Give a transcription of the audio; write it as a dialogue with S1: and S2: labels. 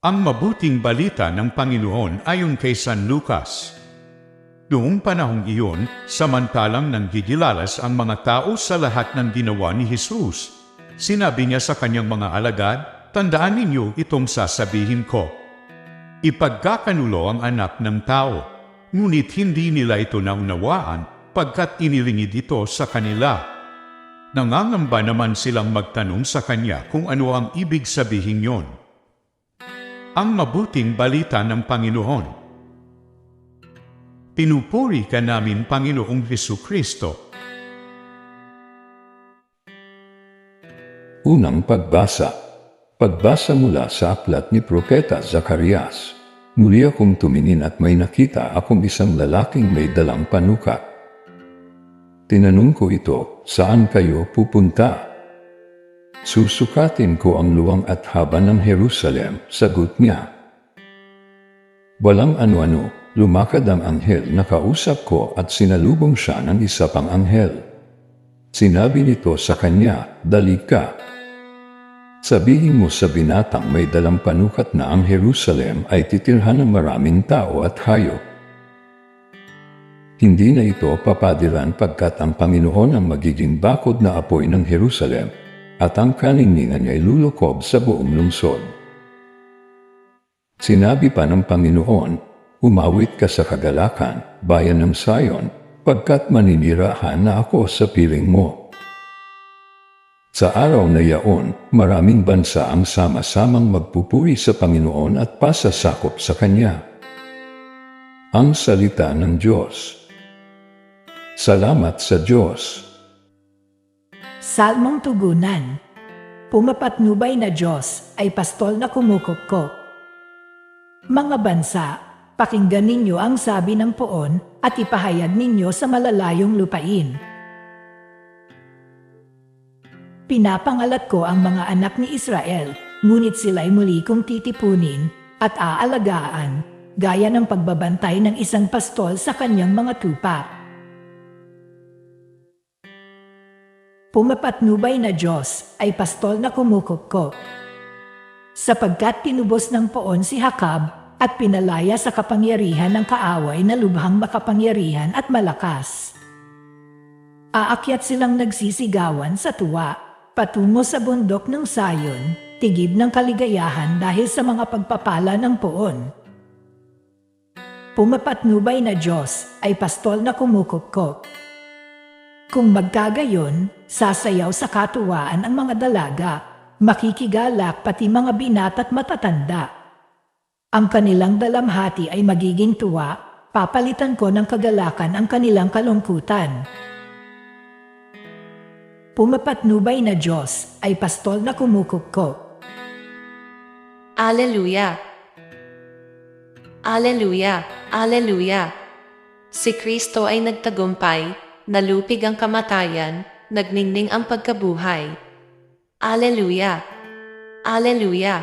S1: Ang mabuting balita ng Panginoon ayon kay San Lucas. Noong panahong iyon, samantalang nang gigilalas ang mga tao sa lahat ng ginawa ni Jesus, sinabi niya sa kanyang mga alagad, Tandaan ninyo itong sasabihin ko. Ipagkakanulo ang anak ng tao, ngunit hindi nila ito naunawaan pagkat inilingid ito sa kanila. Nangangamba naman silang magtanong sa kanya kung ano ang ibig sabihin yon. Ang mabuting balita ng Panginoon. Pinupuri ka namin, Panginoong Heso Kristo.
S2: Unang pagbasa. Pagbasa mula sa aklat ni Propeta Zacarias. Muli akong tumingin at may nakita akong isang lalaking may dalang panukat. Tinanong ko ito, saan kayo pupunta? Susukatin ko ang luwang at haba ng Jerusalem, sagot niya. Walang ano-ano, lumakad ang anghel na kausap ko at sinalubong siya ng isa pang anghel. Sinabi nito sa kanya, dali ka. Sabihin mo sa binatang may dalang panukat na ang Jerusalem ay titirhan ng maraming tao at hayop. Hindi na ito papadilan pagkat ang Panginoon ang magiging bakod na apoy ng Jerusalem at ang kaninningan niya ay lulukob sa buong lungsod. Sinabi pa ng Panginoon, Umawit ka sa kagalakan, bayan ng Sayon, pagkat maninirahan na ako sa piling mo. Sa araw na yaon, maraming bansa ang sama-samang magpupuri sa Panginoon at pasasakop sa Kanya. Ang Salita ng Diyos Salamat sa Diyos.
S3: Salmong Tugunan Pumapatnubay na Diyos ay pastol na kumukupkop. Mga bansa, pakinggan ninyo ang sabi ng poon at ipahayag ninyo sa malalayong lupain. Pinapangalat ko ang mga anak ni Israel, ngunit sila'y muli kong titipunin at aalagaan, gaya ng pagbabantay ng isang pastol sa kanyang mga tupa. Pumapatnubay na Diyos ay pastol na kumukupkop. Sapagkat tinubos ng poon si Hakab at pinalaya sa kapangyarihan ng kaaway na lubhang makapangyarihan at malakas. Aakyat silang nagsisigawan sa tuwa, patungo sa bundok ng sayon, tigib ng kaligayahan dahil sa mga pagpapala ng poon. Pumapatnubay na Diyos ay pastol na kumukupkop. Kung magkagayon, sasayaw sa katuwaan ang mga dalaga, makikigalak pati mga binat at matatanda. Ang kanilang dalamhati ay magiging tuwa, papalitan ko ng kagalakan ang kanilang kalungkutan. Pumapatnubay na Diyos ay pastol na kumukupkop.
S4: Alleluia! Alleluia! Alleluia! Si Kristo ay nagtagumpay, nalupig ang kamatayan, nagningning ang pagkabuhay. Alleluia! Alleluia!